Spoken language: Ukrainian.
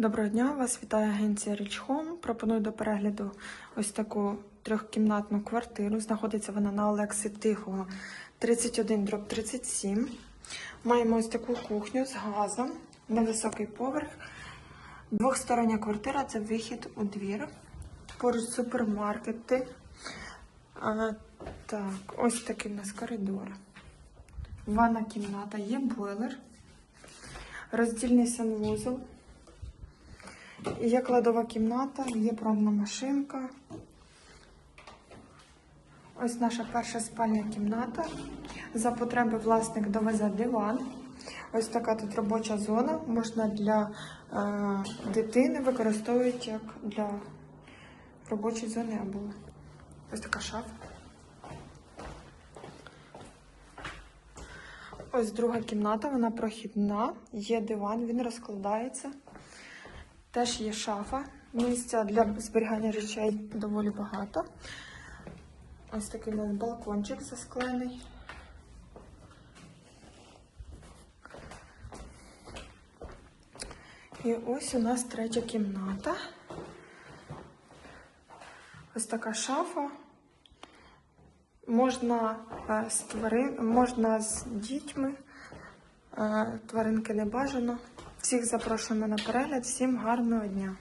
Доброго дня, вас вітає агенція Rich Home. Пропоную до перегляду ось таку трьохкімнатну квартиру. Знаходиться вона на Олекси Тихого 31 дроб 37. Маємо ось таку кухню з газом, невисокий поверх. Двохстороння квартира це вихід у двір. Поруч супермаркети. А, так, ось такий у нас коридор. Ванна кімната, є бойлер, роздільний санвузол. Є кладова кімната, є пральна машинка. Ось наша перша спальня кімната. За потреби власник довезе диван. Ось така тут робоча зона. Можна для е, дитини використовують як для робочої зони або ось така шафа. Ось друга кімната, вона прохідна, є диван, він розкладається. Теж є шафа. Місця для зберігання речей доволі багато. Ось такий у балкончик засклений. І ось у нас третя кімната. Ось така шафа. Можна е, з тварин, можна з дітьми. Е, Тваринки не бажано. Всіх запрошуємо на перегляд. Всім гарного дня!